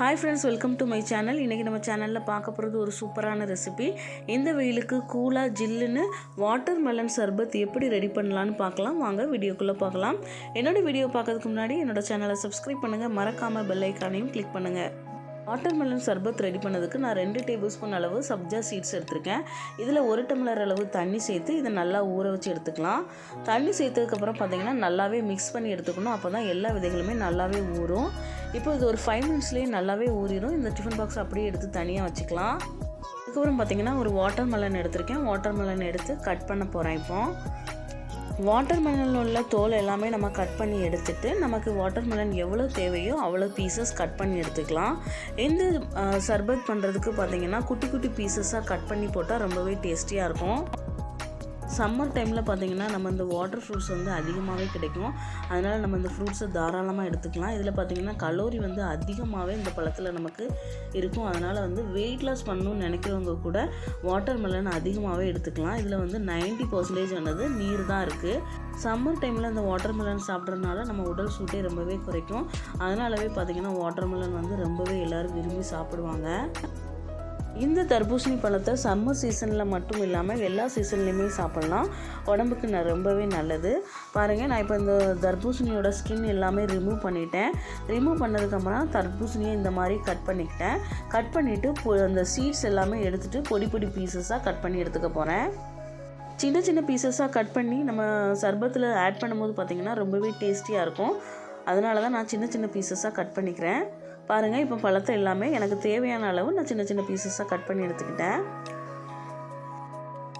Hi friends welcome to my channel இன்றைக்கி நம்ம சேனலில் பார்க்க போகிறது ஒரு சூப்பரான ரெசிபி இந்த வெயிலுக்கு கூலாக ஜில்லுன்னு வாட்டர் மெலன் சர்பத் எப்படி ரெடி பண்ணலான்னு பார்க்கலாம். வாங்க வீடியோக்குள்ளே பார்க்கலாம். என்னோடய வீடியோ பார்க்கறதுக்கு முன்னாடி என்னோடய சேனலை சப்ஸ்கிரைப் பண்ணுங்கள் மறக்காமல் பெல் ஐக்கானையும் கிளிக் பண்ணுங்கள் வாட்டர் மெலன் சர்பத் ரெடி பண்ணதுக்கு நான் ரெண்டு டேபிள் ஸ்பூன் அளவு சப்ஜா சீட்ஸ் எடுத்திருக்கேன். இதில் ஒரு டம்ளர் அளவு தண்ணி சேர்த்து இதை நல்லா ஊற வச்சு எடுத்துக்கலாம். தண்ணி சேர்த்ததுக்கப்புறம் பார்த்திங்கன்னா நல்லாவே மிக்ஸ் பண்ணி எடுத்துக்கணும். அப்போ தான் எல்லா விதைகளுமே நல்லாவே ஊறும். இப்போ இது ஒரு ஃபைவ் மினிட்ஸ்லேயே நல்லாவே ஊறிடும் இந்த டிஃபன் பாக்ஸ் அப்படியே எடுத்து தனியாக வச்சுக்கலாம். அதுக்கப்புறம் பார்த்தீங்கன்னா ஒரு வாட்டர் மெலன் எடுத்திருக்கேன். வாட்டர் மெலன் எடுத்து கட் பண்ண போகிறேன் இப்போ. வாட்டர் மெலனில் உள்ள தோல் எல்லாமே நம்ம கட் பண்ணி எடுத்துட்டு நமக்கு வாட்டர் மெலன் எவ்வளோ தேவையோ அவ்வளோ பீசஸ் கட் பண்ணி எடுத்துக்கலாம். இந்த சர்பத் பண்ணுறதுக்கு பார்த்தீங்கன்னா குட்டி குட்டி பீசஸாக கட் பண்ணி போட்டால் ரொம்பவே டேஸ்டியாக இருக்கும். சம்மர் டைமில் பார்த்தீங்கன்னா நம்ம இந்த வாட்டர் ஃப்ரூட்ஸ் வந்து அதிகமாகவே கிடைக்கும். அதனால் நம்ம இந்த ஃப்ரூட்ஸை தாராளமாக எடுத்துக்கலாம். இதில் பார்த்தீங்கன்னா கலோரி வந்து அதிகமாகவே இந்த பழத்தில் நமக்கு இருக்கும். அதனால் வந்து வெயிட் லாஸ் பண்ணணும்னு நினைக்கிறவங்க கூட வாட்டர் மெலன் அதிகமாகவே எடுத்துக்கலாம். இதில் வந்து 90% பர்சன்டேஜ் ஆனது நீர் தான் இருக்குது சம்மர் டைமில் இந்த வாட்டர் மெலன் சாப்பிட்றதுனால நம்ம உடல் சூட்டை ரொம்பவே குறைக்கும். அதனாலவே பார்த்திங்கன்னா வாட்டர் மெலன் வந்து ரொம்பவே எல்லோரும் விரும்பி சாப்பிடுவாங்க. இந்த தர்பூசணி பழத்தை சம்மர் சீசனில் மட்டும் இல்லாமல் எல்லா சீசன்லேயுமே சாப்பிட்லாம். உடம்புக்கு ந ரொம்பவே நல்லது. பாருங்கள் நான் இப்போ இந்த தர்பூசணியோட ஸ்கின் எல்லாமே ரிமூவ் பண்ணிட்டேன். ரிமூவ் பண்ணதுக்கப்புறம் தர்பூசணியை இந்த மாதிரி கட் பண்ணிக்கிட்டேன். கட் பண்ணிவிட்டு அந்த சீட்ஸ் எல்லாமே எடுத்துகிட்டு பொடி பொடி பீசஸாக கட் பண்ணி எடுத்துக்க போகிறேன் சின்ன சின்ன பீசஸாக கட் பண்ணி நம்ம சர்பத்தில் ஆட் பண்ணும்போது பார்த்திங்கன்னா ரொம்பவே டேஸ்டியாக இருக்கும். அதனால தான் நான் சின்ன சின்ன பீசஸாக கட் பண்ணிக்கிறேன். பாருங்கள் இப்போ பழத்தை எல்லாமே எனக்கு தேவையான அளவு நான் சின்ன சின்ன பீசஸாக கட் பண்ணி எடுத்துக்கிட்டேன்.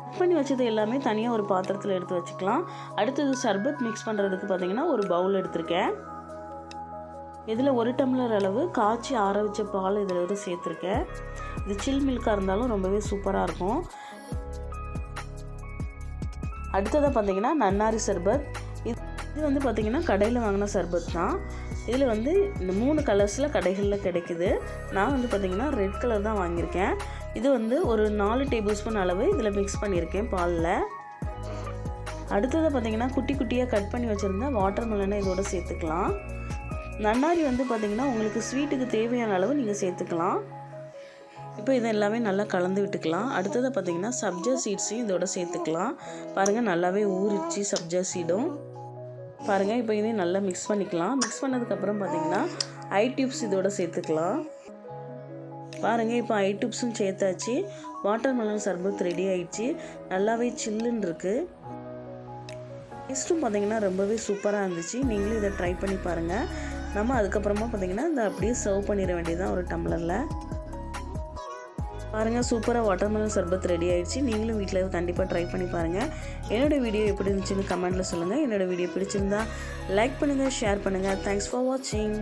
கட் பண்ணி வச்சது எல்லாமே தனியாக ஒரு பாத்திரத்தில் எடுத்து வச்சுக்கலாம். அடுத்தது சர்பத் மிக்ஸ் பண்ணுறதுக்கு பார்த்தீங்கன்னா ஒரு பவுல் எடுத்திருக்கேன். இதில் ஒரு டம்ளர் அளவு காய்ச்சி ஆற வச்ச பால் இதில் வந்து சேர்த்துருக்கேன். இது சில் மில்காக இருந்தாலும் ரொம்பவே சூப்பராக இருக்கும். அடுத்ததாக பார்த்தீங்கன்னா நன்னாரி சர்பத். இது வந்து பார்த்தீங்கன்னா கடையில் வாங்கின சர்பத் தான். இதில் வந்து இந்த மூணு கலர்ஸில் கடைகளில் கிடைக்குது. நான் வந்து பார்த்தீங்கன்னா ரெட் கலர் தான் வாங்கியிருக்கேன். இது வந்து ஒரு நாலு டேபிள் ஸ்பூன் அளவு இதில் மிக்ஸ் பண்ணியிருக்கேன் பாலில். அடுத்தது பார்த்தீங்கன்னா குட்டி குட்டியாக கட் பண்ணி வச்சுருந்தா வாட்டர் மெலனை இதோட சேர்த்துக்கலாம். நன்னாரி வந்து பார்த்தீங்கன்னா உங்களுக்கு ஸ்வீட்டுக்கு தேவையான அளவு நீங்கள் சேர்த்துக்கலாம். இப்போ இதை எல்லாமே நல்லா கலந்து விட்டுக்கலாம். அடுத்தது பார்த்தீங்கன்னா சப்ஜா சீட்ஸையும் இதோட சேர்த்துக்கலாம். பாருங்கள் நல்லாவே ஊறிச்சு சப்ஜா சீடும் பாருங்கள் இப்போ இதையும் நல்லா மிக்ஸ் பண்ணிக்கலாம். மிக்ஸ் பண்ணதுக்கப்புறம் பார்த்தீங்கன்னா ஐ டியூப்ஸ் இதோட சேர்த்துக்கலாம். பாருங்கள் இப்போ ஐ டியூப்ஸும் சேர்த்தாச்சு. வாட்டர் மெலன் சர்பத் ரெடி ஆயிடுச்சு. நல்லாவே சில்லுன்னு இருக்குது டேஸ்ட்டும் பார்த்தீங்கன்னா ரொம்பவே சூப்பராக இருந்துச்சு. நீங்களும் இதை ட்ரை பண்ணி பாருங்கள் நம்ம அதுக்கப்புறமா பார்த்தீங்கன்னா இதை அப்படியே சர்வ் பண்ணிட வேண்டியதுதான் ஒரு டம்ளரில் பாருங்கள் சூப்பராக வாட்டர்மெலன் சர்பத் ரெடி ஆயிடுச்சு. நீங்களும் வீட்டில் கண்டிப்பாக ட்ரை பண்ணி பாருங்கள் என்னோடய வீடியோ எப்படி இருந்துச்சுன்னு கமெண்ட்டில் சொல்லுங்கள் என்னோடய வீடியோ பிடிச்சிருந்தா லைக் பண்ணுங்கள் ஷேர் பண்ணுங்கள் தேங்க்ஸ் ஃபார் வாட்சிங்